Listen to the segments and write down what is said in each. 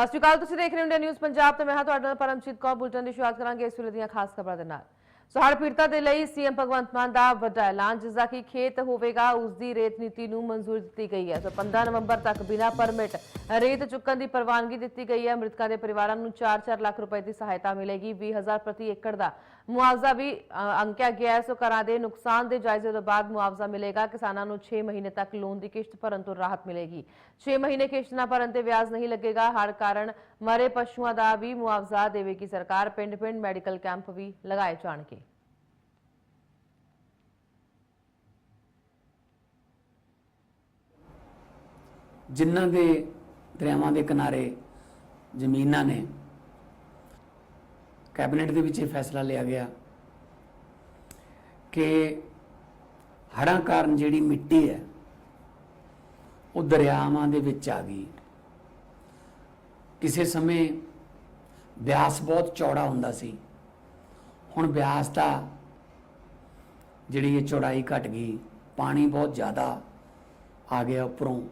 ਸਤਿ ਸ਼੍ਰੀ ਅਕਾਲ, ਤੁਸੀਂ ਦੇਖ ਰਹੇ ਹੋ ਇੰਡੀਆ ਨਿਊਜ਼ ਪੰਜਾਬ ਤੇ ਮੈਂ ਹਾਂ ਤੁਹਾਡੇ ਨਾਲ ਪਰਮਜੀਤ ਕੌਰ, ਬੁਲਟਨ ਦੀ ਸ਼ੁਰੂਆਤ ਕਰਾਂਗੇ ਇਸ ਵੇਲੇ ਦੀਆਂ ਖਾਸ ਖਬਰਾਂ ਦੇ ਨਾਲ। ਸੋ ਹੜ੍ਹ ਪੀੜਤਾਂ ਦੇ ਲਈ ਸੀਐਮ ਭਗਵੰਤ ਮਾਨ ਦਾ ਵੱਡਾ ਐਲਾਨ, ਜਿਸ ਦਾ ਕਿ ਖੇਤ ਹੋਵੇਗਾ, ਉਸ ਦੀ ਰੇਤ ਨੀਤੀ ਨੂੰ ਮਨਜ਼ੂਰੀ ਦਿੱਤੀ ਗਈ ਹੈ। ਸੋ 15 ਨਵੰਬਰ ਤੱਕ ਬਿਨਾਂ ਪਰਮਿਟ ਰੇਤ ਚੁੱਕਣ ਦੀ ਪ੍ਰਵਾਨਗੀ ਦਿੱਤੀ ਗਈ ਹੈ। ਮ੍ਰਿਤਕਾਂ ਦੇ ਪਰਿਵਾਰਾਂ ਨੂੰ 4-4 ਲੱਖ ਰੁਪਏ ਦੀ ਸਹਾਇਤਾ ਮਿਲੇਗੀ। 20000 ਪ੍ਰਤੀ ਏਕੜ ਦਾ ਮੁਆਵਜ਼ਾ ਵੀ ਅੰਕਿਆ ਗਿਆ ਹੈ, ਸੋ ਘਰਾਂ ਦੇ ਨੁਕਸਾਨ ਦੇ ਜਾਇਜ਼ੇ ਤੋਂ ਬਾਅਦ ਮੁਆਵਜ਼ਾ ਮਿਲੇਗਾ। ਕਿਸਾਨਾਂ ਨੂੰ 6 ਮਹੀਨੇ ਤੱਕ ਲੋਨ ਦੀ ਕਿਸ਼ਤ ਭਰਨ ਤੋਂ ਰਾਹਤ ਮਿਲੇਗੀ। 6 ਮਹੀਨੇ ਕਿਸ਼ਤ ਨਾ ਭਰਨ ਤੇ ਵਿਆਜ ਨਹੀਂ ਲੱਗੇਗਾ। ਹੜ੍ਹ ਕਾਰਨ ਮਰੇ ਪਸ਼ੂਆਂ ਦਾ ਵੀ ਮੁਆਵਜ਼ਾ ਦੇਵੇਗੀ ਸਰਕਾਰ। ਪਿੰਡ-ਪਿੰਡ ਮੈਡੀਕਲ ਕੈਂਪ ਵੀ ਲਗਾਏ ਜਾਣਗੇ। ਜਿਨ੍ਹਾਂ ਦੇ ਦਰਿਆਵਾਂ ਦੇ ਕਿਨਾਰੇ ਜ਼ਮੀਨਾਂ ਨੇ ਕੈਬਨਿਟ ਦੇ ਵਿੱਚ ਇਹ ਫੈਸਲਾ ਲਿਆ ਗਿਆ ਕਿ ਹੜ੍ਹਾਂ ਕਾਰਨ ਜਿਹੜੀ ਮਿੱਟੀ ਹੈ, ਉਹ ਦਰਿਆਵਾਂ ਦੇ ਵਿੱਚ ਆ ਗਈ। ਕਿਸੇ ਸਮੇਂ ਬਿਆਸ ਬਹੁਤ ਚੌੜਾ ਹੁੰਦਾ ਸੀ। ਹੁਣ ਬਿਆਸ ਦਾ ਜਿਹੜੀ ਇਹ ਚੌੜਾਈ ਘਟ ਗਈ, ਪਾਣੀ ਬਹੁਤ ਜ਼ਿਆਦਾ ਆ ਗਿਆ ਉੱਪਰੋਂ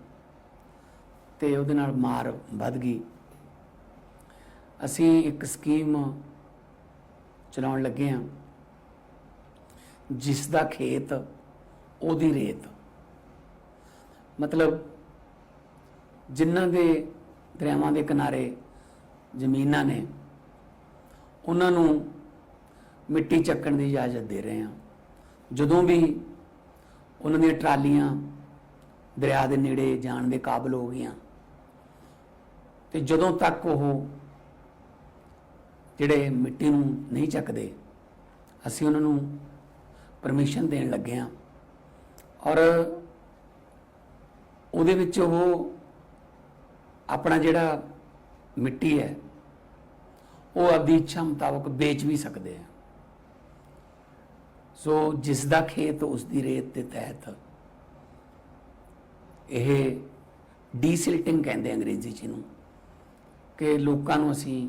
ਤੇ ਉਹਦੇ ਨਾਲ ਮਾਰ ਵੱਧ ਗਈ। ਅਸੀਂ ਇੱਕ ਸਕੀਮ ਚਲਾਉਣ ਲੱਗੇ ਹਾਂ। ਜਿਸ ਦਾ ਖੇਤ, ਉਹਦੀ ਰੇਤ। ਮਤਲਬ ਜਿਨ੍ਹਾਂ ਦੇ ਦਰਿਆਵਾਂ ਦੇ ਕਿਨਾਰੇ ਜ਼ਮੀਨਾਂ ਨੇ, ਉਹਨਾਂ ਨੂੰ ਮਿੱਟੀ ਚੱਕਣ ਦੀ ਇਜਾਜ਼ਤ ਦੇ ਰਹੇ ਹਾਂ। ਜਦੋਂ ਵੀ ਉਹਨਾਂ ਦੀਆਂ ਟਰਾਲੀਆਂ ਦਰਿਆ ਦੇ ਨੇੜੇ ਜਾਣ ਦੇ ਕਾਬਲ ਹੋ ਗਈਆਂ, ਤੇ ਜਦੋਂ ਤੱਕ ਉਹ ਜਿਹੜੇ ਮਿੱਟੀ ਨੂੰ ਨਹੀਂ ਚੱਕਦੇ, ਅਸੀਂ ਉਹਨਾਂ ਨੂੰ ਪਰਮਿਸ਼ਨ ਦੇਣ ਲੱਗੇ ਹਾਂ। ਔਰ ਉਹਦੇ ਵਿੱਚ ਉਹ ਆਪਣਾ ਜਿਹੜਾ ਮਿੱਟੀ ਹੈ, ਉਹ ਆਪਦੀ ਇੱਛਾ ਮੁਤਾਬਕ ਵੇਚ ਵੀ ਸਕਦੇ ਆ। ਸੋ ਜਿਸ ਦਾ ਖੇਤ ਉਸ ਦੀ ਰੇਤ ਦੇ ਤਹਿਤ ਇਹ ਡੀਸਿਲਟਿੰਗ ਕਹਿੰਦੇ ਅੰਗਰੇਜ਼ੀ ਚ ਨੂੰ ਕਿ ਲੋਕਾਂ ਨੂੰ ਅਸੀਂ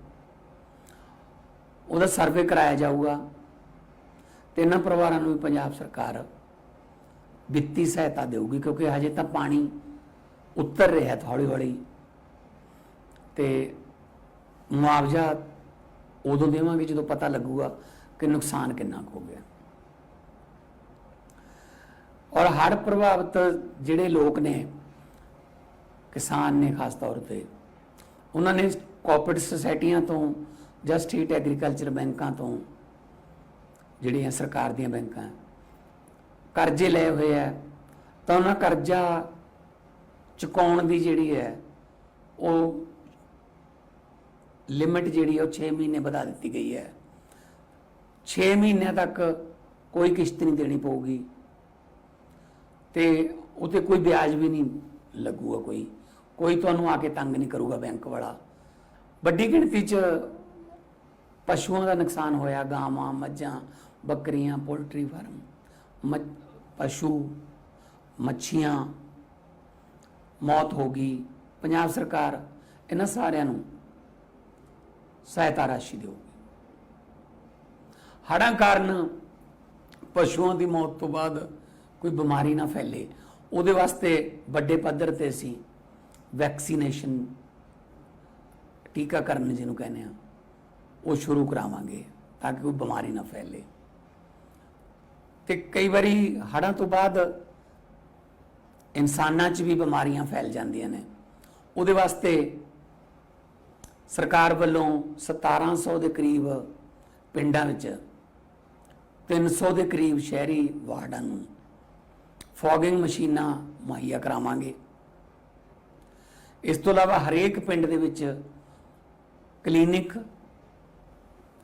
ਉਹਦਾ ਸਰਵੇ ਕਰਾਇਆ ਜਾਊਗਾ ਤੇ ਇਹਨਾਂ ਪਰਿਵਾਰਾਂ ਨੂੰ ਵੀ ਪੰਜਾਬ ਸਰਕਾਰ ਵਿੱਤੀ ਸਹਾਇਤਾ ਦੇਊਗੀ, ਕਿਉਂਕਿ ਹਜੇ ਤਾਂ ਪਾਣੀ ਉੱਤਰ ਰਿਹਾ ਹੌਲੀ ਹੌਲੀ ਤੇ ਮੁਆਵਜ਼ਾ ਉਦੋਂ ਦੇਵਾਂਗੇ ਜਦੋਂ ਪਤਾ ਲੱਗੂਗਾ ਕਿ ਨੁਕਸਾਨ ਕਿੰਨਾ ਕੁ ਹੋ ਗਿਆ। ਔਰ ਹੜ੍ਹ ਪ੍ਰਭਾਵਿਤ ਜਿਹੜੇ ਲੋਕ ਨੇ, ਕਿਸਾਨ ਨੇ ਖਾਸ ਤੌਰ ਤੇ, ਉਹਨਾਂ ਨੇ ਕੋਆਪਰੇਟਿਵ ਸੁਸਾਇਟੀਆਂ ਤੋਂ ਜਾਂ ਸਟੇਟ ਐਗਰੀਕਲਚਰ ਬੈਂਕਾਂ ਤੋਂ ਜਿਹੜੀਆਂ ਸਰਕਾਰ ਦੀਆਂ ਬੈਂਕਾਂ ਕਰਜ਼ੇ ਲਏ ਹੋਏ ਆ ਤਾਂ ਉਹਨਾਂ ਕਰਜ਼ਾ ਚੁਕਾਉਣ ਦੀ ਜਿਹੜੀ ਹੈ, ਉਹ ਲਿਮਿਟ ਜਿਹੜੀ ਹੈ ਉਹ 6 ਮਹੀਨੇ ਵਧਾ ਦਿੱਤੀ ਗਈ ਹੈ। 6 ਮਹੀਨਿਆਂ ਤੱਕ ਕੋਈ ਕਿਸ਼ਤ ਨਹੀਂ ਦੇਣੀ ਪਊਗੀ ਤੇ ਉਤੇ ਕੋਈ ਵਿਆਜ ਵੀ ਨਹੀਂ ਲੱਗੂਗਾ ਕੋਈ। ਕੋਈ ਤੁਹਾਨੂੰ ਆ ਕੇ ਤੰਗ ਨਹੀਂ ਕਰੂਗਾ ਬੈਂਕ ਵਾਲਾ। ਵੱਡੀ ਗਿਣਤੀ 'ਚ ਪਸ਼ੂਆਂ ਦਾ ਨੁਕਸਾਨ ਹੋਇਆ, ਗਾਵਾਂ, ਮੱਝਾਂ, ਬੱਕਰੀਆਂ, ਪੋਲਟਰੀ ਫਾਰਮ, ਮੱਝ- ਪਸ਼ੂ, ਮੱਛੀਆਂ, ਮੌਤ ਹੋ ਗਈ। ਪੰਜਾਬ ਸਰਕਾਰ ਇਹਨਾਂ ਸਾਰਿਆਂ ਨੂੰ ਸਹਾਇਤਾ ਰਾਸ਼ੀ ਦੇਊਗੀ ਹੜ੍ਹਾਂ ਕਾਰਨ ਪਸ਼ੂਆਂ ਦੀ ਮੌਤ ਤੋਂ ਬਾਅਦ ਕੋਈ ਬਿਮਾਰੀ ਨਾ ਫੈਲੇ। ਉਹਦੇ ਵਾਸਤੇ ਵੱਡੇ ਪੱਧਰ ਤੇ ਅਸੀਂ ਵੈਕਸੀਨੇਸ਼ਨ ਟੀਕਾਕਰਨ ਜਿਹਨੂੰ ਕਹਿੰਦੇ ਆ ਉਹ ਸ਼ੁਰੂ ਕਰਾਵਾਂਗੇ ਤਾਂ ਕਿ ਕੋਈ ਬਿਮਾਰੀ ਨਾ ਫੈਲੇ। ਤੇ ਕਈ ਵਾਰੀ ਹੜ੍ਹਾਂ ਤੋਂ ਬਾਅਦ ਇਨਸਾਨਾਂ 'ਚ ਵੀ ਬਿਮਾਰੀਆਂ ਫੈਲ ਜਾਂਦੀਆਂ ਨੇ। ਉਹਦੇ ਵਾਸਤੇ ਸਰਕਾਰ ਵੱਲੋਂ 1700 ਦੇ ਕਰੀਬ ਪਿੰਡਾਂ ਵਿੱਚ 300 ਦੇ ਕਰੀਬ ਸ਼ਹਿਰੀ ਵਾਰਡਾਂ ਨੂੰ ਫੌਗਿੰਗ ਮਸ਼ੀਨਾਂ ਮੁਹੱਈਆ ਕਰਾਵਾਂਗੇ। ਇਸ ਤੋਂ ਇਲਾਵਾ ਹਰੇਕ ਪਿੰਡ ਦੇ ਵਿੱਚ ਕਲੀਨਿਕ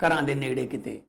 ਘਰਾਂ ਦੇ ਨੇੜੇ ਕਿਤੇ।